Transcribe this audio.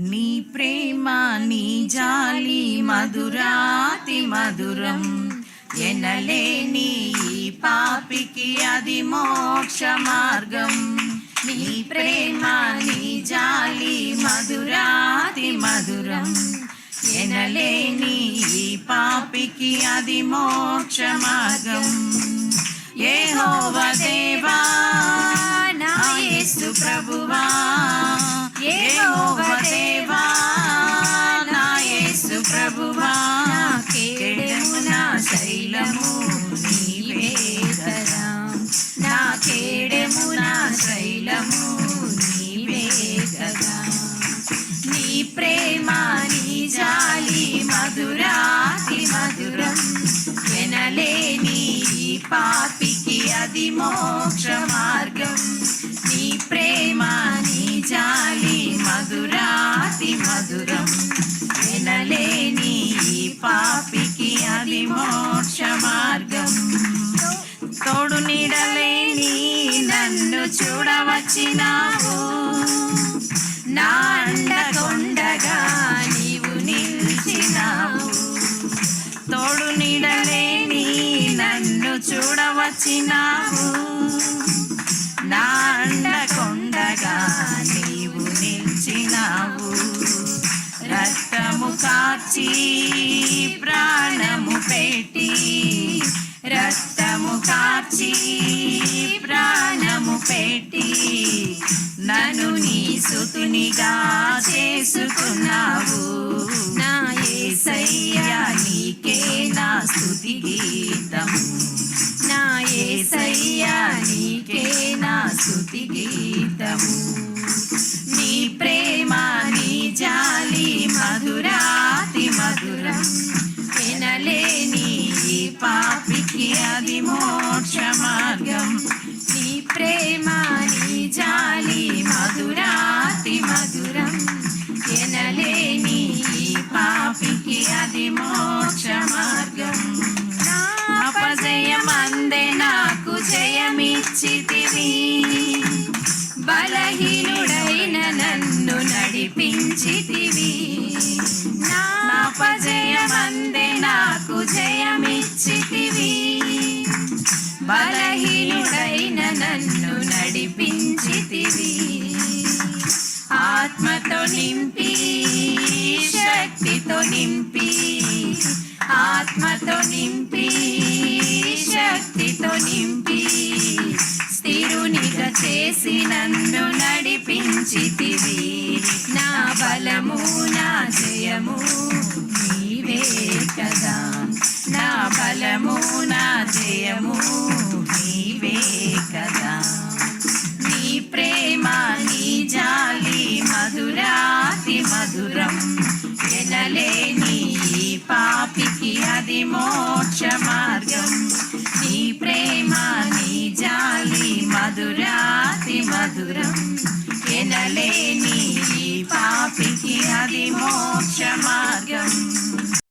నీ ప్రేమ నీ జాలి మధురాతి మధురం. ఎనలేని ఈ పాపికి అది మోక్ష మార్గం. నీ ప్రేమ నీ జాలి మధురాతి మధురం. ఎనలేని ఈ పాపికి అది మోక్ష మార్గం. యెహోవా దేవా ప్రభువా కేడము శైలము నీవే నా కేడము శైలము నీవే నీ ప్రేమ నీ జాలి మధురాతి మధురం. పాపికి అది మోక్ష మార్గం. నీ ప్రేమ నీ జాలి మధుర మోక్ష మార్గం తోడు నీడలేని నన్ను చూడవచ్చినావు. నా అండకొండగా నీవు నిలిచినావు. తోడు నీడలేని నన్ను చూడవచ్చినావు. నా అండకొండగా నీవు నిలిచినావు. రక్తము కాచి పెట్టి రక్తము కాచి ప్రాణము పెట్టి నన్ను నీ సుతునిగా చేసుకున్నావు. నా ఏసయ్యా నీకే నా స్థుతి గీతం నా ఏసయ్యా నీకే నా స్థుతి గీతము. నీ ప్రేమ నడిపించితివి నా అపజయమందే నాకు జయమిచ్చితివి. బలహీనుడైన నన్ను నడిపించితివి. ఆత్మతో నింపి శక్తితో నింపి ఆత్మతో నింపి శక్తితో నింపి స్థిరునిగా చేసి నన్ను నడిపించితివి. బలము నా జయము. నీవే కదా. నా బలము నా జయము. నీవే కదా. నీ ప్రేమ నీ జాలి మధురాతి మధురం. ఎనలేని పాపికి అది మోక్ష మార్గం. నీ ప్రేమ నీ జాలి మధురాతి మధురం.